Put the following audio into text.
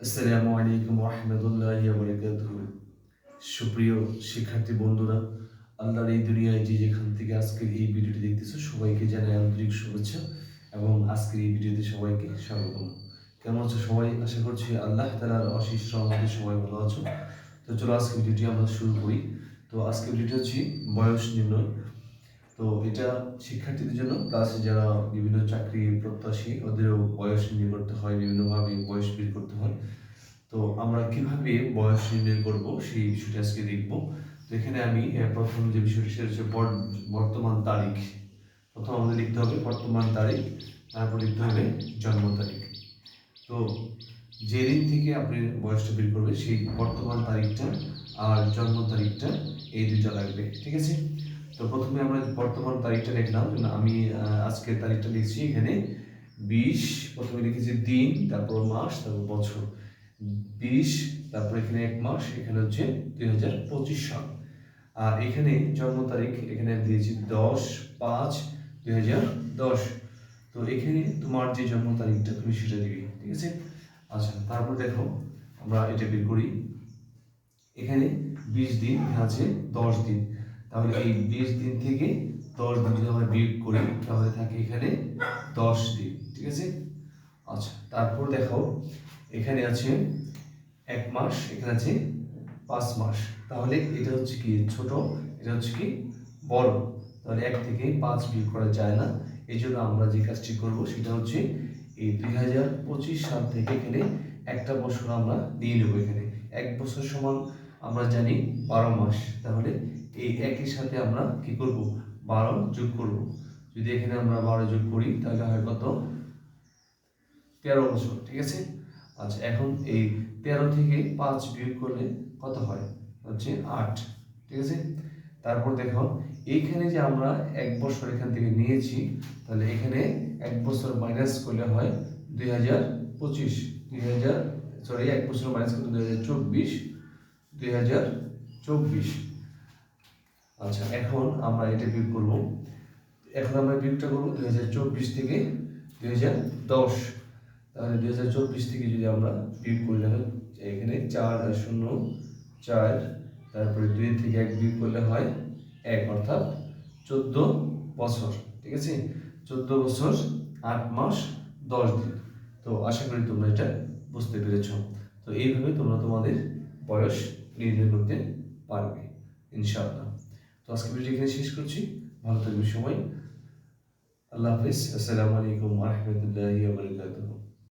আসসালামু আলাইকুম রহমতুল্লাহ বরকাতুহ। সুপ্রিয় শিক্ষার্থী বন্ধুরা, আল্লাহর এই দুনিয়ায় যে যেখান থেকে আজকের এই ভিডিওটি দেখতেছো, সবাইকে জানাই আন্তরিক শুভেচ্ছা এবং আজকের এই ভিডিওতে সবাইকে স্বাগতম। কেমন আছো সবাই? আশা করছি আল্লাহ তালার অশিস রহমতে সবাই ভালো আছো। তো চলো আজকে ভিডিওটি আমরা শুরু করি। তো আজকে ভিডিওটি হচ্ছে বয়স নির্ণয়। তো এটা শিক্ষার্থীদের জন্য প্লাস যারা বিভিন্ন চাকরি প্রত্যাশী, ওদেরও বয়স নির্ণয় করতে হয়, বিভিন্নভাবে বয়স বের করতে হয়। তো আমরা কীভাবে বয়স নির্ণয় করব, সেই বিষয়টা আজকে দেখব। তো এখানে আমি প্রথম যে বিষয়টি, সেটা হচ্ছে বর- বর্তমান তারিখ। প্রথম আমাদের লিখতে হবে বর্তমান তারিখ, তারপর লিখতে হবে জন্ম তারিখ। তো যেদিন থেকে আপনি বয়সটা বের করবে সেই বর্তমান তারিখটা আর জন্ম তারিখটা এই দুইটা লাগবে, ঠিক আছে? তো প্রথমে আমরা বর্তমান তারিখটা যেমন আমি আহ, আজকের তারিখটা লিখছি এখানে বিশ প্রথমে লিখেছি দিন তারপর মাস তারপর বছর। বিশ তারপর এখানে এক মাস এখানে হচ্ছে দুই হাজার পঁচিশ সাল। আর এখানে জন্ম তারিখ এখানে দিয়েছি দশ পাঁচ দুই হাজার দশ। তো এখানে তোমার যে জন্ম তারিখটা তুমি সেটা দিবি ঠিক আছে? আচ্ছা তারপর দেখো আমরা এটা বের করি। এখানে বিশ দিন আছে দশ দিন। তাহলে এই বিশ দিন থেকে দশ দিন যদি আমরা বিয়োগ করি, তাহলে থাকে এখানে দশ দিন, ঠিক আছে? আচ্ছা তারপর দেখো এখানে আছে এক মাস, এখানে আছে পাঁচ মাস। তাহলে এটা হচ্ছে কি ছোট, এটা হচ্ছে কি বড়। তাহলে এক থেকে পাঁচ বিয়োগ করা যায় না। এই জন্য আমরা যে কাজটি করব সেটা হচ্ছে এই দুই হাজার পঁচিশ সাল থেকে এখানে একটা বছর আমরা নিয়ে নেব এখানে। এক বছর সমান আমরা জানি বারো মাস। তাহলে এই একই সাথে আমরা কি করব? বারো যোগ করব। যদি এখানে আমরা বারো যোগ করি, তাহলে হয় কত? তেরো বছর, ঠিক আছে? আচ্ছা এখন এই তেরো থেকে পাঁচ বিয়োগ করলে কত হয়? হচ্ছে আট, ঠিক আছে? তারপর দেখো, এইখানে যে আমরা এক বছর এখান থেকে নিয়েছি, তাহলে এখানে এক বছর মাইনাস করলে হয় দুই হাজার পঁচিশ দুই হাজার সরি এক বছর মাইনাস করলে দুই হাজার চব্বিশ দুই হাজার চব্বিশ। আচ্ছা এখন আমরা এটা বিয়োগ করব। এখন আমরা বিয়োগটা করব দুই হাজার চব্বিশ থেকে দুই হাজার দশ। তাহলে দুই হাজার চব্বিশ থেকে যদি আমরা বিয়োগ করি, তাহলে এখানে চার শূন্য চার, তারপরে দুই থেকে এক বিয়োগ করলে হয় এক, অর্থাৎ চোদ্দ বছর, ঠিক আছে? চোদ্দ বছর, আট মাস, দশ দিন। তো আশা করি তোমরা এটা বুঝতে পেরেছ। তো এইভাবে তোমরা তোমাদের বয়স নির্ণয় করতে পারবে, ইনশাআল্লাহ। তো আজকে ভিডিও এখানে শেষ করছি। ভালো থাকবে সবাই। আল্লাহ হাফিজ। আসসালামু আলাইকুম রহমতুল্লাহ বারাকাতুহু।